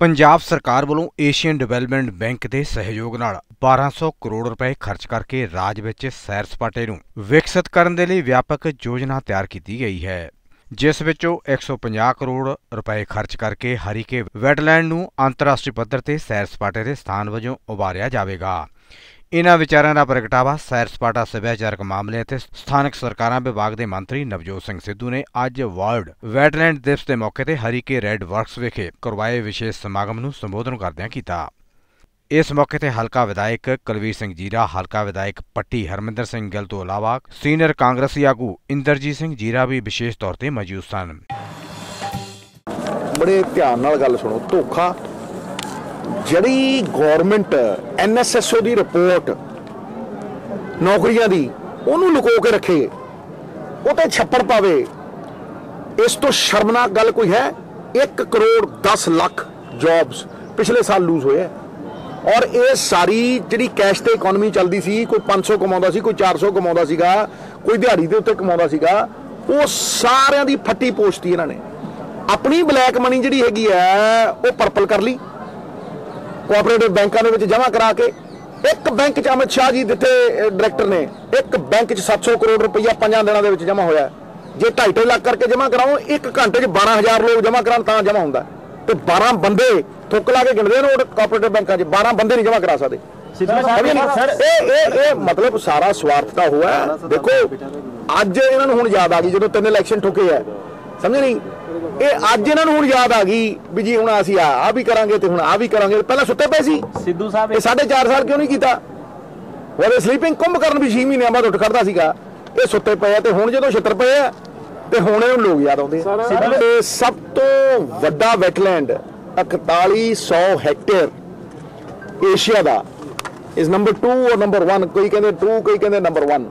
ਪੰਜਾਬ ਸਰਕਾਰ ਵੱਲੋਂ Asian development bank ਦੇ ਸਹਿਯੋਗ ਨਾਲ 1200 ਕਰੋੜ ਰੁਪਏ ਖਰਚ ਕਰਕੇ ਰਾਜ ਵਿੱਚ ਸੈਰ ਸਪਾਟੇ ਨੂੰ ਵਿਕਸਿਤ ਕਰਨ ਦੇ ਲਈ ਵਿਆਪਕ ਯੋਜਨਾ ਤਿਆਰ ਕੀਤੀ ਗਈ ਹੈ। ਜਿਸ ਵਿੱਚੋਂ 150 ਕਰੋੜ ਰੁਪਏ ਖਰਚ ਕਰਕੇ ਹਰੀਕੇ ਵੈਟਲੈਂਡ ਨੂੰ ਅੰਤਰਰਾਸ਼ਟਰੀ ਪੱਧਰ ਤੇ ਸੈਰ ਸਪਾਟੇ ਦੇ ਸਥਾਨ ਵਜੋਂ ਉਭਾਰਿਆ ਜਾਵੇਗਾ। ਇਨ੍ਹਾਂ ਵਿਚਾਰਾਂ ਦਾ ਪ੍ਰਗਟਾਵਾ ਸੈਰ ਸਪਾਟਾ, ਸੱਭਿਆਚਾਰਕ ਮਾਮਲੇ ਅਤੇ ਸਥਾਨਕ ਸਰਕਾਰਾਂ ਵਿਭਾਗ ਦੇ ਮੰਤਰੀ ਨਵਜੋਤ ਸਿੰਘ ਸਿੱਧੂ ਨੇ ਅੱਜ ਵਰਲਡ ਵੈਟਲੈਂਡ ਦਿਵਸ ਦੇ ਮੌਕੇ ਤੇ ਹਰੀਕੇ ਰੈੱਡ ਵਰਕਸ ਵਿਖੇ ਕਰਵਾਏ ਵਿਸ਼ੇਸ਼ ਸਮਾਗਮ ਨੂੰ ਸੰਬੋਧਨ ਕਰਦਿਆਂ ਕੀਤਾ। ਇਸ ਮੌਕੇ ਤੇ ਹਲਕਾ ਵਿਧਾਇਕ ਕੁਲਵੀਰ ਸਿੰਘ ਜੀਰਾ, ਹਲਕਾ ਵਿਧਾਇਕ ਪੱਟੀ ਹਰਮਿੰਦਰ ਸਿੰਘ ਗਿੱਲ ਤੋਂ ਇਲਾਵਾ ਸੀਨੀਅਰ ਕਾਂਗਰਸੀ ਆਗੂ ਇੰਦਰਜੀਤ ਸਿੰਘ ਜੀਰਾ ਵੀ ਵਿਸ਼ੇਸ਼ ਤੌਰ ਤੇ ਮੌਜੂਦ ਸਨ। ਬੜੇ ਧਿਆਨ ਨਾਲ ਗੱਲ ਸੁਣੋ, ਧੋਖਾ ਜਿਹੜੀ ਗਵਰਨਮੈਂਟ ਐਨਐਸਐਸਓ ਦੀ ਰਿਪੋਰਟ ਨੌਕਰੀਆਂ ਦੀ, ਉਹਨੂੰ ਲੁਕੋ ਕੇ ਰੱਖੇ। ਉਹ ਤੇ ਛੱਪੜ ਪਾਵੇ। ਇਸ ਤੋਂ ਸ਼ਰਮਨਾਕ ਗੱਲ ਕੋਈ ਹੈ? 1 ਕਰੋੜ 10 ਲੱਖ ਜੌਬਸ ਪਿਛਲੇ ਸਾਲ ਲੂਜ਼ ਹੋਏ ਔਰ ਇਹ ਸਾਰੀ ਜਿਹੜੀ ਕੈਸ਼ ਤੇ ਇਕਨੋਮੀ ਚੱਲਦੀ ਸੀ, ਕੋਈ 500 ਕਮਾਉਂਦਾ ਸੀ, ਕੋਈ 400 ਕਮਾਉਂਦਾ ਸੀਗਾ, ਕੋਈ ਦਿਹਾੜੀ ਦੇ ਉੱਤੇ ਕਮਾਉਂਦਾ ਸੀਗਾ, ਉਹ ਸਾਰਿਆਂ ਦੀ ਫੱਟੀ ਪੋਸ਼ਤੀ ਇਹਨਾਂ ਨੇ। ਆਪਣੀ ਬਲੈਕ ਮਨੀ ਜਿਹੜੀ ਹੈਗੀ ਹੈ, ਉਹ ਪਰਪਲ ਕਰ ਲਈ। ਕੋਆਪਰੇਟਿਵ ਬੈਂਕਾਂ ਦੇ ਵਿੱਚ ਜਮ੍ਹਾਂ ਕਰਾ ਕੇ ਇੱਕ ਬੈਂਕ 'ਚ ਅਮਿਤ ਸ਼ਾਹ ਜੀ ਦਿੱਤੇ ਡਾਇਰੈਕਟਰ ਨੇ ਇੱਕ ਬੈਂਕ 'ਚ 700 ਕਰੋੜ ਰੁਪਈਆ ਪੰਜਾਂ ਦਿਨਾਂ ਦੇ ਵਿੱਚ ਜਮ੍ਹਾਂ ਹੋਇਆ। ਜੇ 2.5 ਲੱਖ ਕਰਕੇ ਜਮ੍ਹਾਂ ਕਰਾਓ ਇੱਕ ਘੰਟੇ 'ਚ 12000 ਲੋਕ ਜਮ੍ਹਾਂ ਕਰਾਉਣ ਤਾਂ ਜਮ੍ਹਾਂ ਹੁੰਦਾ। ਤੇ 12 ਬੰਦੇ ਥੁੱਕ ਲਾ ਕੇ ਗਿਣਦੇ ਨੇ ਉਹ ਕੋਆਪਰੇਟਿਵ ਬੈਂਕਾਂ 'ਚ 12 ਬੰਦੇ ਨਹੀਂ ਜਮ੍ਹਾਂ ਕਰਾ ਸਕਦੇ? ਇਹ ਇਹ ਇਹ ਮਤਲਬ ਸਾਰਾ ਸਵਾਰਥਤਾ ਹੋਇਆ ਹੈ। ਦੇਖੋ ਅੱਜ ਇਹਨਾਂ ਨੂੰ ਹੁਣ ਯਾਦ ਆ ਗਈ ਜਦੋਂ ਤਿੰਨ ਇਲੈਕਸ਼ਨ ਠੁਕੇ ਆ ਸਮਝੇ ਨਹੀਂ ਇਹ ਅੱਜ ਇਹਨਾਂ ਨੂੰ ਹੁਣ ਯਾਦ ਆ ਗਈ ਵੀ ਜੀ ਹੁਣ ਅਸੀਂ ਆ ਆ ਵੀ ਕਰਾਂਗੇ ਤੇ ਹੁਣ ਆ ਵੀ ਕਰਾਂਗੇ। ਪਹਿਲਾਂ ਸੁੱਤੇ ਪਏ ਸੀ। ਸਿੱਧੂ ਸਾਹਿਬ ਇਹ 4.5 ਸਾਲ ਕਿਉਂ ਨਹੀਂ ਕੀਤਾ? ਉਹਦੇ ਸਲੀਪਿੰਗ ਕੁੰਭ ਕਰਨ ਵੀ 6 ਮਹੀਨਿਆਂ ਬਾਅਦ ਉੱਠ ਖੜਦਾ ਸੀਗਾ। ਇਹ ਸੁੱਤੇ ਪਏ ਆ ਤੇ ਹੁਣ ਜਦੋਂ ਛਿੱਤਰ ਪਏ ਆ ਤੇ ਹੁਣ ਇਹਨੂੰ ਲੋਕ ਯਾਦ ਆਉਂਦੇ ਆ। ਸਭ ਤੋਂ ਵੱਡਾ ਵੈਟਲੈਂਡ 4100 ਹੈਕਟੇਅਰ ਏਸ਼ੀਆ ਦਾ। ਇਸ ਨੰਬਰ 2 ਔਰ ਨੰਬਰ 1 ਕੋਈ ਕਹਿੰਦੇ 2 ਕੋਈ ਕਹਿੰਦੇ ਨੰਬਰ 1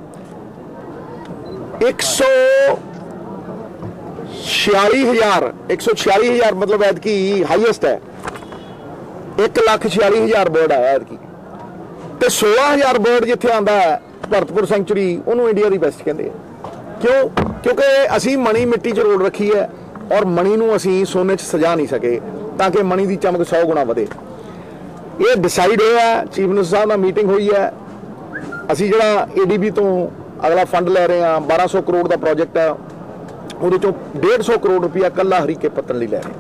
100 46000 146000 ਮਤਲਬ ਐਤਕੀ ਹਾਈਐਸਟ ਹੈ। 146000 ਬਰਡ ਆਇਆ ਐਤਕੀ। ਤੇ 16000 ਬਰਡ ਜਿੱਥੇ ਆਂਦਾ ਹੈ, ਭਰਤਪੁਰ ਸੈਂਚੁਰੀ ਉਹਨੂੰ ਇੰਡੀਆ ਦੀ ਬੈਸਟ ਕਹਿੰਦੇ ਆ। ਕਿਉਂ? ਕਿਉਂਕਿ ਅਸੀਂ ਮਣੀ ਮਿੱਟੀ 'ਚ ਰੋੜ ਰੱਖੀ ਹੈ ਔਰ ਮਣੀ ਨੂੰ ਅਸੀਂ ਸੋਨੇ 'ਚ ਸਜਾ ਨਹੀਂ ਸਕੇ, ਤਾਂ ਕਿ ਮਣੀ ਦੀ ਚਮਕ 100 ਗੁਣਾ ਵਧੇ। ਇਹ ਡਿਸਾਈਡ ਹੋਇਆ ਚੀਫ ਮਿਨਿਸਟਰ ਸਾਹਿਬ ਨਾਲ ਮੀਟਿੰਗ ਹੋਈ ਹੈ। ਅਸੀਂ ਜਿਹੜਾ ਏਡੀਬੀ ਤੋਂ ਅਗਲਾ ਫੰਡ ਲੈ ਰਹੇ ਹਾਂ 1200 ਕਰੋੜ ਦਾ ਪ੍ਰੋਜੈਕਟ ਹੈ ਉਹਦੇ ਚੋਂ 150 ਕਰੋੜ ਰੁਪਇਆ ਕੱਲਾ ਹਰੀਕੇ ਪੱਤਣ ਲਈ ਲੈ ਰਹੇ।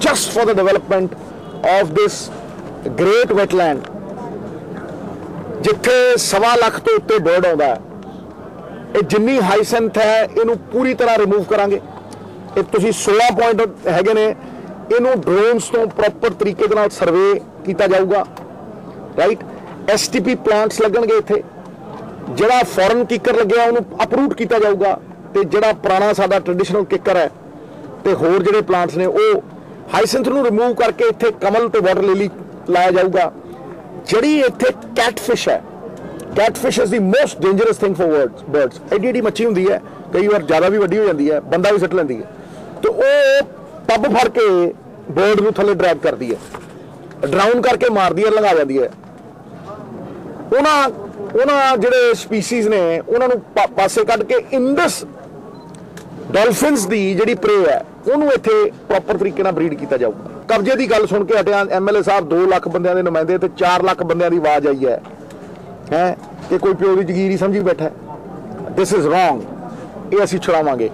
Just for the development of this great wetland ਜਿੱਥੇ ਸਵਾ ਲੱਖ ਤੋਂ ਉੱਤੇ ਬਰਡ ਆਉਂਦਾ ਇਹ ਜਿੰਨੀ ਹਾਈਸੈਂਥ ਹੈ, ਇਹਨੂੰ ਪੂਰੀ ਤਰ੍ਹਾਂ ਰਿਮੂਵ ਕਰਾਂਗੇ। ਇਹ ਤੁਸੀਂ 16 ਪੁਆਇੰਟ ਹੈਗੇ ਨੇ, ਇਹਨੂੰ ਡਰੋਨਸ ਤੋਂ ਪ੍ਰੋਪਰ ਤਰੀਕੇ ਦੇ ਨਾਲ ਸਰਵੇ ਕੀਤਾ ਜਾਊਗਾ। ਰਾਈਟ ਐਸਟੀਪੀ ਪਲਾਂਟਸ ਲੱਗਣਗੇ ਇੱਥੇ। ਜਿਹੜਾ ਫੋਰਨ ਕਿੱਕਰ ਲੱਗਿਆ, ਉਹਨੂੰ ਅਪਰੂਟ ਕੀਤਾ ਜਾਊਗਾ। ਤੇ ਜਿਹੜਾ ਪੁਰਾਣਾ ਸਾਡਾ ਟ੍ਰੈਡੀਸ਼ਨਲ ਕਿੱਕਰ ਹੈ ਤੇ ਹੋਰ ਜਿਹੜੇ ਪਲਾਂਟਸ ਨੇ, ਉਹ ਹਾਈਸਿੰਥ ਨੂੰ ਰਿਮੂਵ ਕਰਕੇ ਇੱਥੇ ਕਮਲ ਤੇ ਵਾਟਰ ਲਿਲੀ ਲਾਇਆ ਜਾਊਗਾ। ਜਿਹੜੀ ਇੱਥੇ ਕੈਟਫਿਸ਼ ਹੈ catfish is the most dangerous thing for birds birds ਐਡੀ ਐਡੀ ਮੱਛੀ ਹੁੰਦੀ ਹੈ, ਕਈ ਵਾਰ ਜ਼ਿਆਦਾ ਵੀ ਵੱਡੀ ਹੋ ਜਾਂਦੀ ਹੈ, ਬੰਦਾ ਵੀ ਸੱਟ ਲੈਂਦੀ ਹੈ। ਤੇ ਉਹ ਪੱਬ ਫੜ ਕੇ ਬਰਡ ਨੂੰ ਥੱਲੇ ਡਰੈਗ ਕਰਦੀ ਹੈ। ਡਰਾਊਨ ਕਰਕੇ ਮਾਰਦੀ ਹੈ, ਲੰਘਾ ਜਾਂਦੀ ਹੈ। ਉਹਨਾਂ ਉਹਨਾਂ ਜਿਹੜੇ ਸਪੀਸੀਜ਼ ਨੇ, ਉਹਨਾਂ ਨੂੰ ਪਾ- ਪਾਸੇ ਕੱਢ ਕੇ ਇੰਡਸ ਡਾਲਫਿਨਸ ਦੀ ਜਿਹੜੀ ਪ੍ਰੇ ਹੈ, ਉਹਨੂੰ ਇੱਥੇ ਪ੍ਰੋਪਰ ਤਰੀਕੇ ਨਾਲ ਬਰੀਡ ਕੀਤਾ ਜਾਊਗਾ। ਕਬਜ਼ੇ ਦੀ ਗੱਲ ਸੁਣ ਕੇ ਹਟਿਆ ਐਮਐਲਏ ਸਾਹਿਬ 2 ਲੱਖ ਬੰਦਿਆਂ ਦੇ ਨੁਮਾਇੰਦੇ ਤੇ 4 ਲੱਖ ਬੰਦਿਆਂ ਦੀ ਆਵਾਜ਼ ਆਈ ਹੈ। ਹੈ? ਕਿ ਕੋਈ ਪਿਓ ਦੀ ਜ਼ਗੀਰ ਹੀ ਸਮਝੀ ਬੈਠਾ ਦਿਸ ਇਜ਼ ਰੋਂਗ ਇਹ ਅਸੀਂ ਛੁਡਾਵਾਂਗੇ।